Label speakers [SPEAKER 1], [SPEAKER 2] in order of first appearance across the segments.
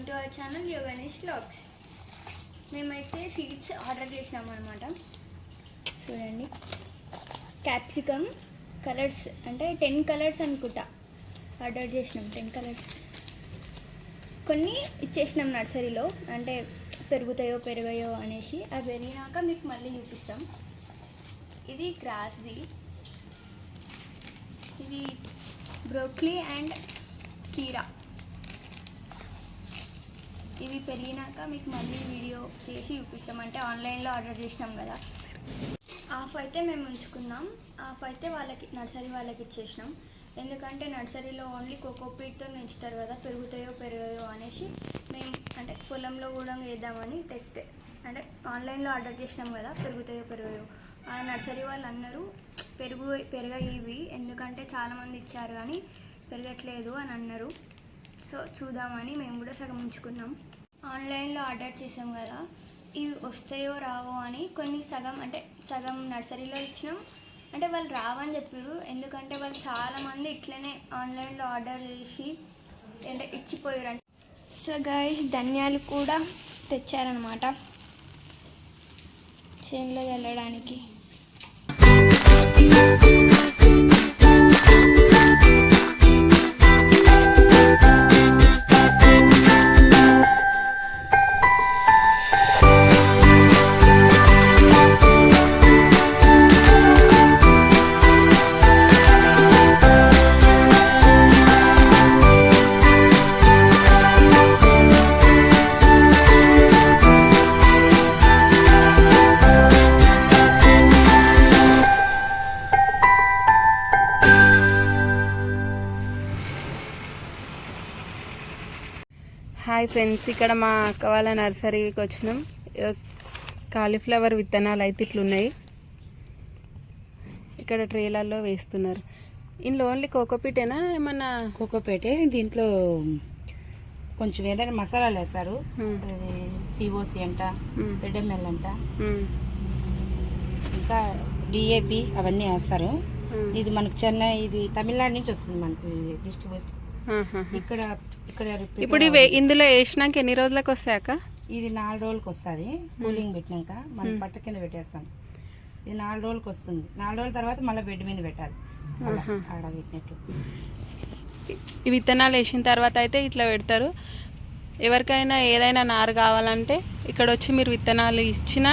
[SPEAKER 1] Welcome to our channel Yoganish blogs మేమైతే seeds order చేసినాం అనమాట చూడండి. క్యాప్సికమ్ కలర్స్ అంటే టెన్ కలర్స్ అనుకుంటా. ఆర్డర్ చేసినాం టెన్ కలర్స్. కొన్ని ఇచ్చేసినాం నర్సరీలో. అంటే పెరుగుతాయో పెరగాయో అనేసి. అవి పెరిగినాక మీకు మళ్ళీ చూపిస్తాం. ఇది గ్రాస్ది. ఇది బ్రోక్లీ అండ్ కీరా. ఇవి పెరిగినాక మీకు మళ్ళీ వీడియో చేసి చూపిస్తాం అంటే ఆన్లైన్లో ఆర్డర్ చేసినాం కదా. హాఫ్ అయితే మేము ఉంచుకున్నాం. హాఫ్ అయితే వాళ్ళకి నర్సరీ వాళ్ళకి ఇచ్చేసినాం. ఎందుకంటే నర్సరీలో ఓన్లీ కోకోపీట్తో పెంచుతారు కదా పెరుగుతాయో పెరగాయో అనేసి మేము అంటే పొలంలో కూడా వేద్దామని టెస్ట్ అంటే ఆన్లైన్లో ఆర్డర్ చేసినాం కదా పెరుగుతాయో పెరగాయో. ఆ నర్సరీ వాళ్ళు అన్నారు పెరుగు పెరగ ఇవి. ఎందుకంటే చాలామంది ఇచ్చారు కానీ పెరగట్లేదు అని అన్నారు. సో చూద్దామని మేము కూడా సగం ఉంచుకున్నాం ఆన్లైన్లో ఆర్డర్ చేసాం కదా ఇవి వస్తాయో రావో అని కొన్ని సగం అంటే సగం నర్సరీలో ఇచ్చినాం. అంటే వాళ్ళు రావని చెప్పారు ఎందుకంటే వాళ్ళు చాలామంది ఇట్లనే ఆన్లైన్లో ఆర్డర్ చేసి అంటే ఇచ్చిపోయారు అంటే. సో గాయస్ ధనియాలు కూడా తెచ్చారనమాట చేనులో చల్లడానికి.
[SPEAKER 2] హాయ్ ఫ్రెండ్స్ ఇక్కడ మా అక్క వాళ్ళ నర్సరీకి వచ్చినాం కాలీఫ్లవర్ విత్తనాలు అయితే ఇట్లున్నాయి ఇక్కడ ట్రేలల్లో వేస్తున్నారు ఇందులో ఓన్లీ కోకోపీటేనా ఏమన్నా
[SPEAKER 3] కోకోపేటే దీంట్లో కొంచెం ఏదైనా మసాలాలు వేస్తారు. సిఓసి అంట
[SPEAKER 2] Hmm.
[SPEAKER 3] రెడ్ ఎంఎల్ అంట. ఇంకా డిఏపి అవన్నీ వేస్తారు. ఇది మనకు చెన్నై ఇది తమిళనాడు నుంచి వస్తుంది మనకు డిస్ట్రిబ్యూషన్. ఇక్కడ ఇక్కడ
[SPEAKER 2] ఇప్పుడు ఇవి ఇందులో వేసినాక ఎన్ని రోజులకు వస్తాయక్క
[SPEAKER 3] ఇది నాలుగు రోజులకి వస్తుంది. కూలింగ్ పెట్టినాక మనం పట్ట కింద పెట్టేస్తాం. ఇది నాలుగు రోజులకి వస్తుంది. నాలుగు రోజుల తర్వాత మళ్ళీ బెడ్ మీద పెట్టాలి. అలా, ఆడ పెట్టినట్టు.
[SPEAKER 2] ఈ విత్తనాలు వేసిన తర్వాత అయితే ఇట్లా పెడతారు. ఎవరికైనా ఏదైనా నారు కావాలంటే ఇక్కడ వచ్చి మీరు విత్తనాలు ఇచ్చినా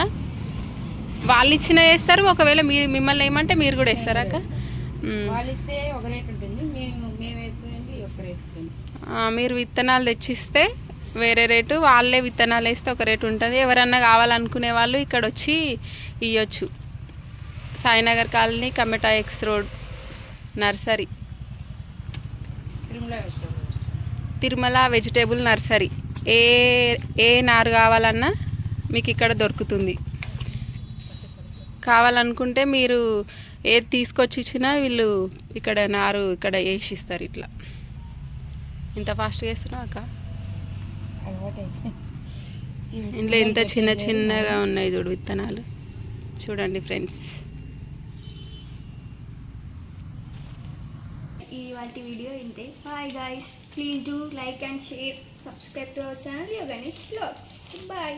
[SPEAKER 2] వాళ్ళు ఇచ్చిన వేస్తారు. ఒకవేళ మీ మిమ్మల్ని ఏమంటే మీరు కూడా వేస్తారా.
[SPEAKER 3] వాళ్ళు ఇస్తే ఒక రేట్ ఉంటుంది. మేము మేము వేసుకునేది ఒక రేట్ ఉంటుంది
[SPEAKER 2] ఆ, మీరు విత్తనాలు తెచ్చిస్తే వేరే రేటు వాళ్ళే విత్తనాలు వేస్తే ఒక రేటు ఉంటుంది. ఎవరన్నా కావాలనుకునే వాళ్ళు ఇక్కడ వచ్చి ఇవ్వచ్చు Sainagar colony కమెటా X road nursery.
[SPEAKER 3] Tirumala
[SPEAKER 2] vegetable nursery. ఏ ఏ నారు కావాలన్నా మీకు ఇక్కడ దొరుకుతుంది. కావాలనుకుంటే మీరు ఏది తీసుకొచ్చి ఇచ్చినా వీళ్ళు ఇక్కడ నారు ఇక్కడ వేసి ఇస్తారు ఇట్లా. ఇంత ఫాస్ట్గా వేస్తున్నావు అక్క? ఇందులో ఎంత చిన్న చిన్నగా ఉన్నాయి చూడు విత్తనాలు. చూడండి ఫ్రెండ్స్.
[SPEAKER 1] ఈ వాటి వీడియో ఇంతే. Bye guys please do like and share subscribe to our channel Yoganish bye